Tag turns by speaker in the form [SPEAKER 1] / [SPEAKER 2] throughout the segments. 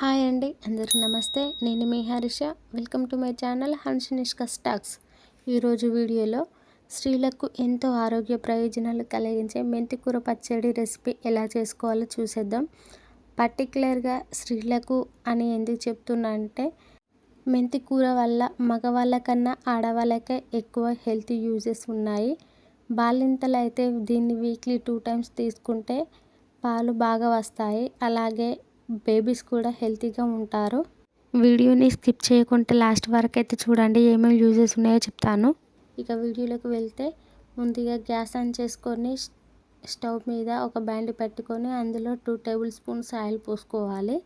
[SPEAKER 1] Hi అండి అందరికీ నమస్తే. నేను మీ Harisha. Welcome to my channel Hanshanishka stocks ఈరోజు వీడియోలో స్త్రీలకు ఎంతో ఆరోగ్య ప్రయోజనాలు కలిగించే మెంతికూర పచ్చడి రెసిపీ ఎలా చేసుకోవాలో చూసేద్దాం. పర్టికులర్గా స్త్రీలకు అని ఎందుకు చెప్తున్నా అంటే మెంతికూర వల్ల మగవాళ్ళకన్నా ఆడవాళ్ళకే ఎక్కువ హెల్త్ యూజెస్ ఉన్నాయి. బాలింతలు అయితే దీన్ని వీక్లీ టూ టైమ్స్ తీసుకుంటే పాలు బాగా వస్తాయి. అలాగే బేబీస్ కూడా హెల్తీగా ఉంటారు. వీడియోని స్కిప్ చేయకుండా లాస్ట్ వరకు అయితే చూడండి ఏమేమి యూజెస్ ఉన్నాయో చెప్తాను. ఇక వీడియోలోకి వెళ్తే ముందుగా గ్యాస్ ఆన్ చేసుకొని స్టవ్ మీద ఒక బ్యాండ్ పెట్టుకొని అందులో టూ టేబుల్ స్పూన్స్ ఆయిల్ పోసుకోవాలి.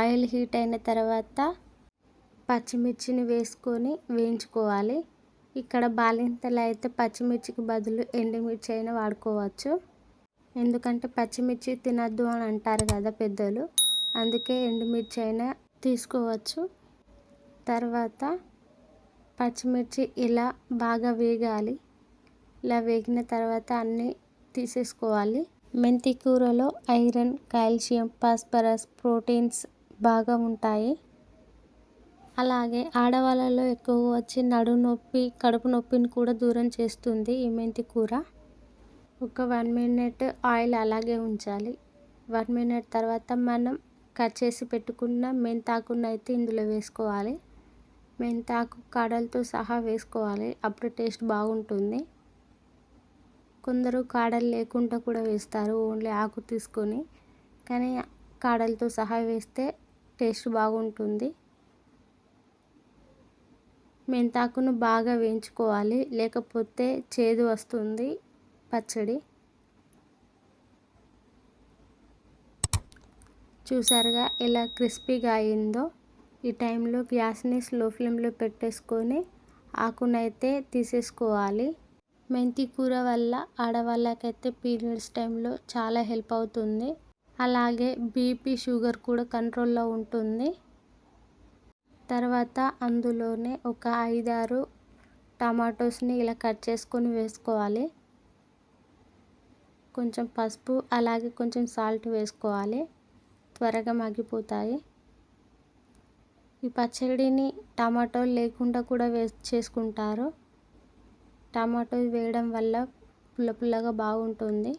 [SPEAKER 1] ఆయిల్ హీట్ అయిన తర్వాత పచ్చిమిర్చిని వేసుకొని వేయించుకోవాలి. ఇక్కడ బాలింతలు అయితే పచ్చిమిర్చికి బదులు ఎండుమిర్చి అయినా వాడుకోవచ్చు. ఎందుకంటే పచ్చిమిర్చి తినద్దు అని అంటారు కదా పెద్దలు అందుకే ఎండుమిర్చి అయినా తీసుకోవచ్చు. తర్వాత పచ్చిమిర్చి ఇలా బాగా వేగాలి. ఇలా వేగిన తర్వాత అన్నీ తీసేసుకోవాలి. మెంతి కూరలో ఐరన్ కాల్షియం ఫాస్ఫరస్ ప్రోటీన్స్ బాగా ఉంటాయి. అలాగే ఆడవాళ్ళలో ఎక్కువ వచ్చి నడు నొప్పి కడుపు నొప్పిని కూడా దూరం చేస్తుంది ఈ మెంతి కూర. ఒక వన్ మినిట్ ఆయిల్ అలాగే ఉంచాలి. వన్ మినిట్ తర్వాత మనం కట్ చేసి పెట్టుకున్న మెంతాకును అయితే ఇందులో వేసుకోవాలి. మెంతాకు కాడలతో సహా వేసుకోవాలి. అప్పుడు టేస్ట్ బాగుంటుంది. కొందరు కాడలు లేకుండా కూడా వేస్తారు. ఓన్లీ ఆకు తీసుకొని. కానీ కాడలతో సహా వేస్తే టేస్ట్ బాగుంటుంది. మెంతాకును బాగా వేయించుకోవాలి. లేకపోతే చేదు వస్తుంది. పచ్చడి. చూసారుగా ఎలా క్రిస్పీగా అయిందో. ఈ టైంలో గ్యాస్ని స్లో ఫ్లేమ్లో పెట్టేసుకొని ఆకునైతే తీసేసుకోవాలి. మెంతి కూర వల్ల ఆడవాళ్ళకైతే పీరియడ్స్ టైంలో చాలా హెల్ప్ అవుతుంది. అలాగే బీపీ షుగర్ కూడా కంట్రోల్లో ఉంటుంది. తర్వాత అందులోనే ఒక ఐదారు టమాటోస్ని ఇలా కట్ చేసుకొని వేసుకోవాలి. కొంచెం పసుపు అలాగే కొంచెం సాల్ట్ వేసుకోవాలి. త్వరగా మగ్గిపోతాయి. ఈ పచ్చడిని టమాటోలు లేకుండా కూడా వే చేసుకుంటారు. టమాటో వేయడం వల్ల పుల్ల పుల్లగా బాగుంటుంది.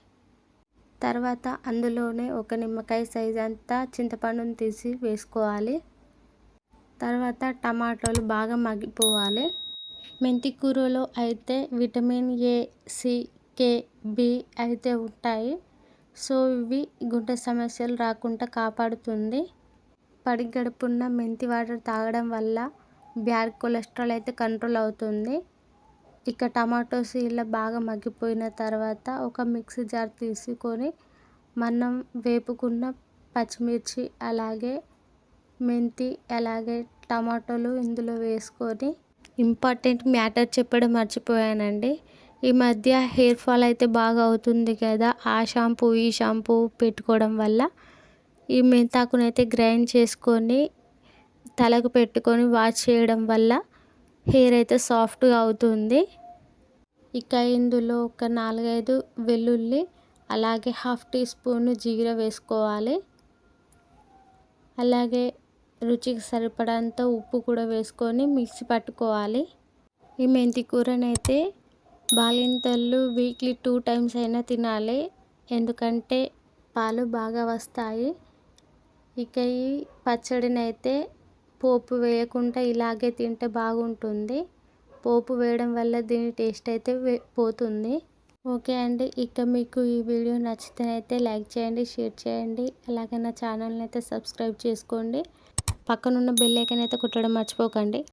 [SPEAKER 1] తర్వాత అందులోనే ఒక నిమ్మకాయ సైజ్ అంతా చింతపండుని తీసి వేసుకోవాలి. తర్వాత టమాటోలు బాగా మగ్గిపోవాలి. మెంతి కూరలో అయితే vitamin A C K B అయితే ఉంటాయి. సో ఇవి గుండె సమస్యలు రాకుండా కాపాడుతుంది. పడి గడుపున్న మెంతి వాటర్ తాగడం వల్ల బ్యాడ్ కొలెస్ట్రాల్ అయితే కంట్రోల్ అవుతుంది. ఇక టమాటోస్ ఇలా బాగా మగ్గిపోయిన తర్వాత ఒక మిక్సీ జార్ తీసుకొని మనం వేపుకున్న పచ్చిమిర్చి అలాగే మెంతి అలాగే టమాటోలు ఇందులో వేసుకొని ఇంపార్టెంట్ మ్యాటర్ చెప్పడం మర్చిపోయానండి. ఈ మధ్య హెయిర్ ఫాల్ అయితే బాగా అవుతుంది కదా. ఆ షాంపూ ఈ షాంపూ పెట్టుకోవడం వల్ల ఈ మెంతాకుని అయితే గ్రైండ్ చేసుకొని తలకు పెట్టుకొని వాష్ చేయడం వల్ల హెయిర్ అయితే సాఫ్ట్గా అవుతుంది. ఇక ఇందులో ఒక నాలుగైదు వెల్లుల్లి అలాగే హాఫ్ టీ స్పూన్ జీర వేసుకోవాలి. అలాగే రుచికి సరిపడంత ఉప్పు కూడా వేసుకొని మిక్సీ పట్టుకోవాలి. ఈ మెంతి కూరనైతే బాలింతలు వీక్లీ టూ టైమ్స్ అయినా తినాలి. ఎందుకంటే పాలు బాగా వస్తాయి. ఇక ఈ పచ్చడిని అయితే పోపు వేయకుండా ఇలాగే తింటే బాగుంటుంది. పోపు వేయడం వల్ల దీని టేస్ట్ అయితే పోతుంది. ఓకే అండి ఇక మీకు ఈ వీడియో నచ్చితేనైతే లైక్ చేయండి షేర్ చేయండి. అలాగే నా ఛానల్ని అయితే సబ్స్క్రైబ్ చేసుకోండి. పక్కనున్న బెల్ ఐకన్ అయితే కుట్టడం మర్చిపోకండి.